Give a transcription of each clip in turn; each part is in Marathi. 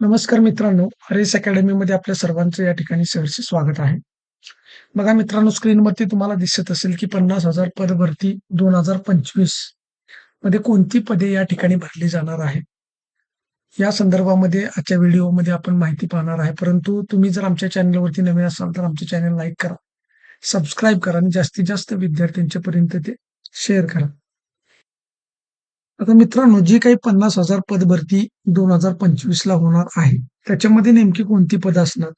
नमस्कार मित्रांनो रेस अकॅडमीमध्ये आपल्या सर्वांचं या ठिकाणी सहर्ष स्वागत आहे. बघा मित्रांनो स्क्रीनवरती तुम्हाला दिसत असेल की पन्नास हजार पद भरती दोन हजार पंचवीसमध्ये कोणती पदे या ठिकाणी भरली जाणार आहे? या संदर्भामध्ये आजच्या व्हिडिओमध्ये आपण माहिती पाहणार आहे. परंतु तुम्ही जर आमच्या चॅनलवरती नवीन असाल तर आमचे चॅनल लाईक करा सबस्क्राईब करा आणि जास्तीत जास्त विद्यार्थ्यांच्यापर्यंत ते शेअर करा. आता मित्रांनो जी काही पन्नास हजार पद भरती दोन हजार पंचवीस ला होणार आहे त्याच्यामध्ये नेमकी कोणती पद असणार?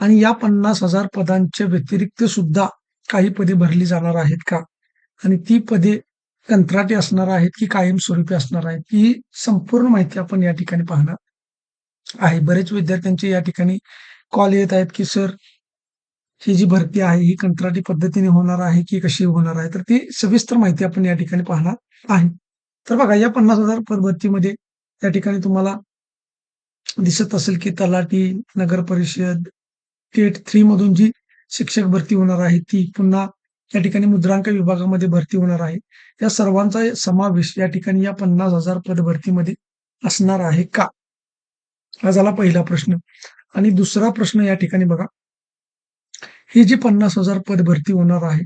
आणि या पन्नास हजार पदांच्या व्यतिरिक्त सुद्धा काही पदे भरली जाणार आहेत का? आणि ती पदे कंत्राटी असणार आहेत की कायमस्वरूपी असणार आहेत ही संपूर्ण माहिती आपण या ठिकाणी पाहणार आहे. बरेच विद्यार्थ्यांचे या ठिकाणी कॉल येत आहेत की सर ही जी भरती आहे ही कंत्राटी पद्धतीने होणार आहे की कशी होणार आहे? तर ती सविस्तर माहिती आपण या ठिकाणी पाहणार आहे. तर बघा या पन्नास हजार पद या त्या ठिकाणी तुम्हाला दिसत असेल की तलाठी नगर परिषद टेट थ्री मधून जी शिक्षक भरती होणार आहे ती पुन्हा या ठिकाणी मुद्रांक विभागामध्ये भरती होणार आहे. या सर्वांचा समावेश या ठिकाणी या पन्नास हजार पद भरतीमध्ये असणार आहे का? हा झाला पहिला प्रश्न. आणि दुसरा प्रश्न या ठिकाणी बघा. ही जी पन्नास हजार पद भरती होणार आहे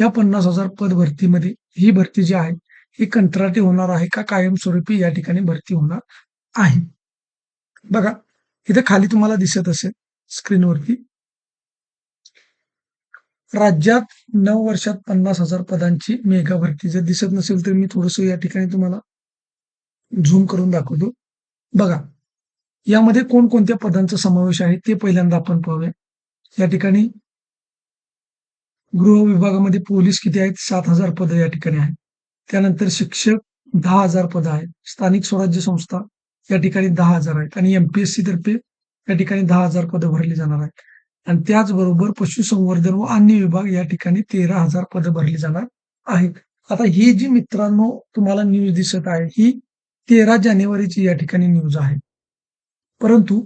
या पन्नास हजार पद भरतीमध्ये ही भरती जी आहे ही कंत्राटी होणार आहे का कायमस्वरूपी या ठिकाणी भरती होणार आहे. बघा इथे खाली तुम्हाला दिसत असेल स्क्रीनवरती. राज्यात नऊ वर्षात पन्नास हजार पदांची मेगा भरती. जर दिसत नसेल तर मी थोडस या ठिकाणी तुम्हाला झूम करून दाखवतो. बघा यामध्ये कोणकोणत्या पदांचा समावेश आहे ते पहिल्यांदा आपण पाहूया. या ठिकाणी गृह विभागामध्ये पोलीस किती आहेत? सात हजार पद या ठिकाणी आहेत. त्यानंतर शिक्षक दहा हजार पद आहेत. स्थानिक स्वराज्य संस्था या ठिकाणी दहा हजार आहेत. आणि एमपीएससी तर्फे या ठिकाणी दहा हजार पदं भरली जाणार आहेत. आणि त्याचबरोबर पशुसंवर्धन व अन्य विभाग या ठिकाणी तेरा हजार पदं भरली जाणार आहेत. आता ही जी मित्रांनो तुम्हाला न्यूज दिसत आहे ही तेरा जानेवारीची या ठिकाणी न्यूज आहे. परंतु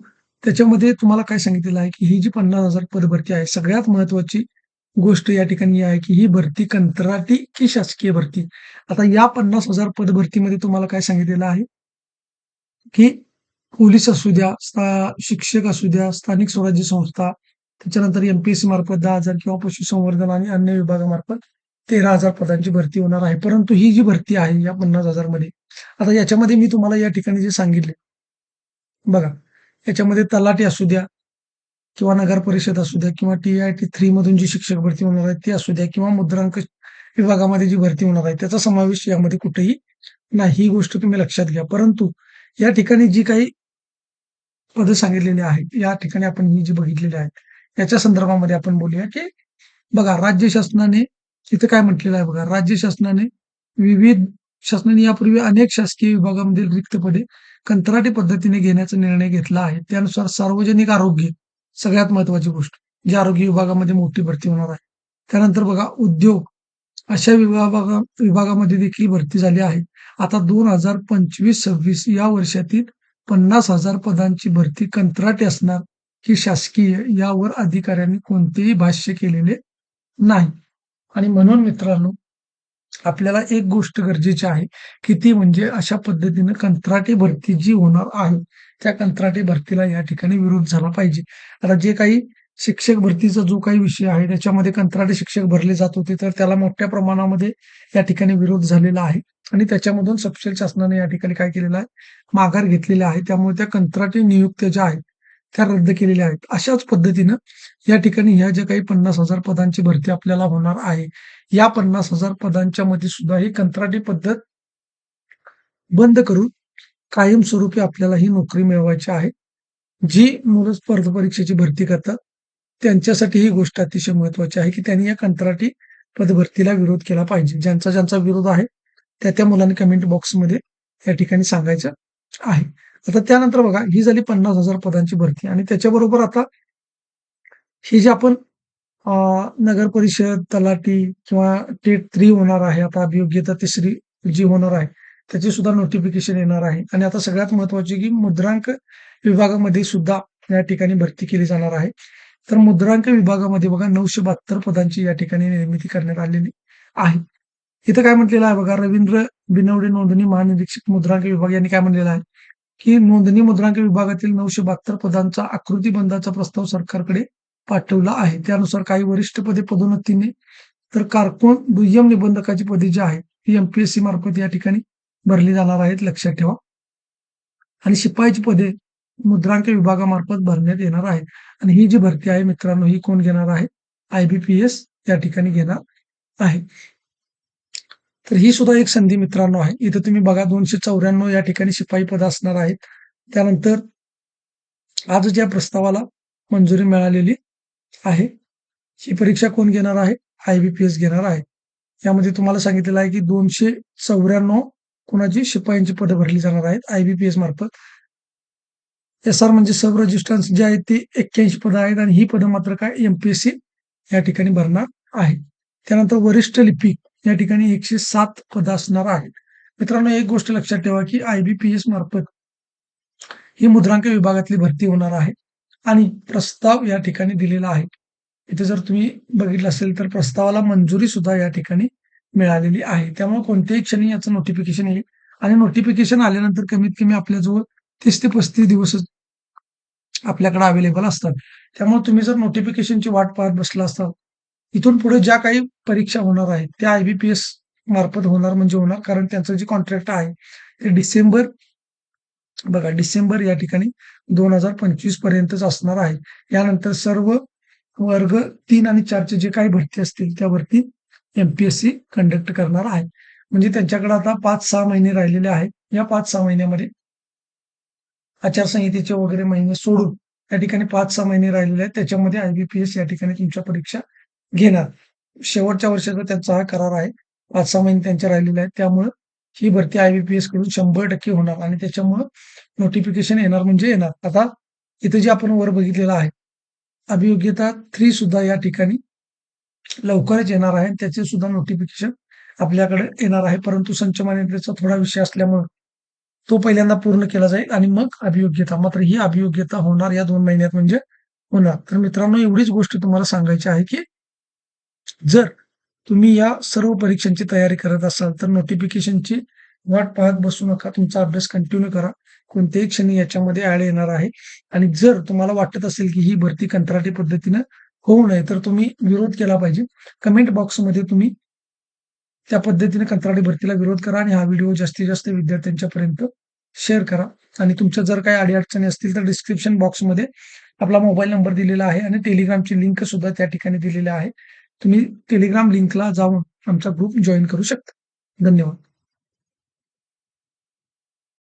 त्याच्यामध्ये तुम्हाला काय सांगितलेलं आहे की ही जी पन्नास हजार पद भरती आहे सगळ्यात महत्वाची गोष्ट या ठिकाणी आहे की ही भरती कंत्राटी की शासकीय भरती? आता या पन्नास हजार पद भरतीमध्ये तुम्हाला काय सांगितलेलं आहे? की पोलीस असू द्या शिक्षक असू द्या स्थानिक स्वराज्य संस्था त्याच्यानंतर एमपीएससी मार्फत दहा हजार किंवा पशुसंवर्धन आणि अन्य विभागामार्फत तेरा हजार पदांची भरती होणार आहे. परंतु ही जी भरती आहे या पन्नास हजारमध्ये आता याच्यामध्ये मी तुम्हाला या ठिकाणी जे सांगितले बघा याच्यामध्ये तलाठी असू द्या किंवा नगर परिषद असू द्या किंवा टी आय टी थ्री मधून जी शिक्षक भरती होणार आहे ती असू द्या किंवा मुद्रांक विभागामध्ये जी भरती होणार आहे त्याचा समावेश यामध्ये कुठेही नाही. ही गोष्ट तुम्ही लक्षात घ्या. परंतु या ठिकाणी जी काही पद सांगितलेली आहेत या ठिकाणी आपण ही जी बघितलेली आहेत याच्या संदर्भामध्ये आपण बोलूया की बघा राज्य शासनाने इथं काय म्हटलेलं आहे बघा राज्य शासनाने विविध शासनाने यापूर्वी अनेक शासकीय विभागामधील रिक्त पदे कंत्राटी पद्धतीने घेण्याचा निर्णय घेतला आहे. त्यानुसार सार्वजनिक आरोग्य सगळ्यात महत्वाची गोष्ट जी आरोग्य विभागामध्ये मोठी भरती होणार आहे. त्यानंतर बघा उद्योग. अशा विभागा विभागामध्ये देखील भरती झाली आहे. आता दोन हजार पंचवीस सव्वीस या वर्षातील पन्नास हजार पदांची भरती कंत्राटी असणार की शासकीय यावर अधिकाऱ्यांनी कोणतेही भाष्य केलेले नाही. आणि म्हणून मित्रांनो आपल्याला एक गोष्ट गरजेची आहे की ती म्हणजे अशा पद्धतीने कंत्राटी भरती जी होणार आहे त्या कंत्राटी भरतीला या ठिकाणी विरोध झाला पाहिजे. आता जे काही शिक्षक भरतीचा जो काही विषय आहे त्याच्यामध्ये कंत्राटी शिक्षक भरले जात होते तर त्याला मोठ्या प्रमाणामध्ये या ठिकाणी विरोध झालेला आहे. आणि त्याच्यामधून सपशेल शासनाने या ठिकाणी काय केलेलं आहे माघार घेतलेला आहे. त्यामुळे त्या कंत्राटी नियुक्त्या ज्या आहेत त्या रद्द केलेल्या आहेत. अशाच पद्धतीनं या ठिकाणी ह्या ज्या काही पन्नास हजार पदांची भरती आपल्याला होणार आहे या पन्नास हजार पदांच्या मध्ये सुद्धा ही कंत्राटी पद्धत बंद करून कायमस्वरूपी आपल्याला ही नोकरी मिळवायची आहे. जी मुलं स्पर्धा परीक्षेची भरती करतात त्यांच्यासाठी ही गोष्ट अतिशय महत्वाची आहे की त्यांनी या कंत्राटी पदभरतीला विरोध केला पाहिजे. ज्यांचा ज्यांचा विरोध आहे त्या त्या मुलांनी कमेंट बॉक्समध्ये या ठिकाणी सांगायचं आहे. आता त्यानंतर बघा ही झाली पन्नास हजार पदांची भरती आणि त्याच्याबरोबर आता ही जी आपण नगर परिषद तलाठी किंवा टेट थ्री होणार आहे आता अभियोग्यता तिसरी जी होणार आहे त्याची सुद्धा नोटिफिकेशन येणार आहे. आणि आता सगळ्यात महत्वाची की मुद्रांक विभागामध्ये सुद्धा या ठिकाणी भरती केली जाणार आहे. तर मुद्रांक विभागामध्ये बघा नऊशे बहात्तर पदांची या ठिकाणी निर्मिती करण्यात आलेली आहे. इथं काय म्हटलेलं आहे बघा रवींद्र बिनवडे नोंदणी महानिरीक्षक मुद्रांक विभाग यांनी काय म्हणलेलं आहे? की नोंदणी मुद्रांक विभागातील नऊशे बहात्तर पदांचा आकृतीबंधाचा प्रस्ताव सरकारकडे पाठवला आहे. त्यानुसार काही वरिष्ठ पदे पदोन्नतीने तर कारकून दुय्यम निबंधकाची पदे जी आहेत ती एमपीएससी मार्फत या ठिकाणी भरली जाणार आहेत. लक्षात ठेवा. आणि शिपाईची पदे मुद्रांक विभागामार्फत भरण्यात येणार आहेत. आणि ही जी भरती आहे मित्रांनो ही कोण घेणार आहे? आयबीपीएस या ठिकाणी घेणार आहे. तर ही सुद्धा एक संधी मित्रांनो आहे. इथं तुम्ही बघा दोनशे चौऱ्याण्णव या ठिकाणी शिपाई पद असणार आहेत. त्यानंतर आज ज्या प्रस्तावाला मंजुरी मिळालेली आहे ही परीक्षा कोण घेणार आहे? आयबीपीएस घेणार आहे. यामध्ये तुम्हाला सांगितलेलं आहे की दोनशे चौऱ्याण्णव कोणाची शिपायांची पदं भरली जाणार आहेत? आयबीपीएस मार्फत. एस आर म्हणजे सब रजिस्टन्स जे आहेत ते एक्क्याऐंशी पदं आहेत आणि ही पदं मात्र काय? एमपीएससी या ठिकाणी भरणार आहे. त्यानंतर वरिष्ठ लिपिक या ठिकाणी एकशे सात पदं असणार आहेत. मित्रांनो एक गोष्ट लक्षात ठेवा की आयबीपीएस मार्फत ही मुद्रांक विभागातली भरती होणार आहे आणि प्रस्ताव या ठिकाणी दिलेला आहे. इथे जर तुम्ही बघितलं असेल तर प्रस्तावाला मंजुरी सुद्धा या ठिकाणी मिळालेली आहे. त्यामुळे कोणत्याही क्षणी याचं नोटिफिकेशन येईल आणि नोटिफिकेशन आल्यानंतर कमीत कमी आपल्याजवळ तीस ते पस्तीस दिवस आपल्याकडे अवेलेबल असतात. त्यामुळे तुम्ही जर नोटिफिकेशनची वाट पाहत बसला असाल इथून पुढे ज्या काही परीक्षा होणार आहेत त्या आयबीपीएस मार्फत होणार म्हणजे होणार. कारण त्यांचं जे कॉन्ट्रॅक्ट आहे ते डिसेंबर बघा डिसेंबर या ठिकाणी दोन हजार पंचवीस पर्यंतच असणार आहे. यानंतर सर्व वर्ग तीन आणि चारचे जे काही भरती असतील त्या भरती एमपीएससी कंडक्ट करणार आहे. म्हणजे त्यांच्याकडे आता पाच सहा महिने राहिलेले आहेत. या पाच सहा महिन्यामध्ये आचारसंहितेचे वगैरे महिने सोडून या ठिकाणी पाच सहा महिने राहिलेले आहेत. त्याच्यामध्ये आयबीपीएस या ठिकाणी तुमच्या परीक्षा घेणार. शेवटच्या वर्षाचा त्यांचा हा करार आहे. पाच सहा महिने त्यांचे राहिलेले आहेत. त्यामुळं ही भरती आय बी पी एसकडून शंभर टक्के होणार आणि त्याच्यामुळं नोटिफिकेशन येणार म्हणजे येणार. आता इथं जे आपण वर बघितलेलं आहे अभियोग्यता थ्री सुद्धा या ठिकाणी लवकरच येणार आहे त्याचे सुद्धा नोटिफिकेशन आपल्याकडे येणार आहे. परंतु संच मान्यतेचा थोडा विषय असल्यामुळे तो पहिल्यांदा पूर्ण केला जाईल आणि मग अभियोग्यता मात्र ही अभियोग्यता होणार या दोन महिन्यात म्हणजे होणार. तर मित्रांनो एवढीच गोष्ट तुम्हाला सांगायची आहे की जर तुम्ही या सर्व परीक्षांची तयारी करत असाल तर नोटिफिकेशनची वाट पाहत बसू नका. तुमचा अभ्यास कंटिन्यू करा. कोणत्याही क्षणी याच्यामध्ये आळ येणार आहे. आणि जर तुम्हाला वाटत असेल की ही भरती कंत्राटी पद्धतीनं होऊ नये तर तुम्ही विरोध केला पाहिजे. कमेंट बॉक्समध्ये तुम्ही त्या पद्धतीने कंत्राटी भरतीला विरोध करा आणि हा व्हिडिओ जास्तीत जास्त विद्यार्थ्यांच्या पर्यंत शेअर करा. आणि तुमच्या जर काही अडीअडचणी असतील तर डिस्क्रिप्शन बॉक्समध्ये आपला मोबाईल नंबर दिलेला आहे आणि टेलिग्रामची लिंक सुद्धा त्या ठिकाणी दिलेली आहे. तुम्ही टेलिग्राम लिंकला जाऊन आमचा ग्रुप जॉईन करू शकता. धन्यवाद.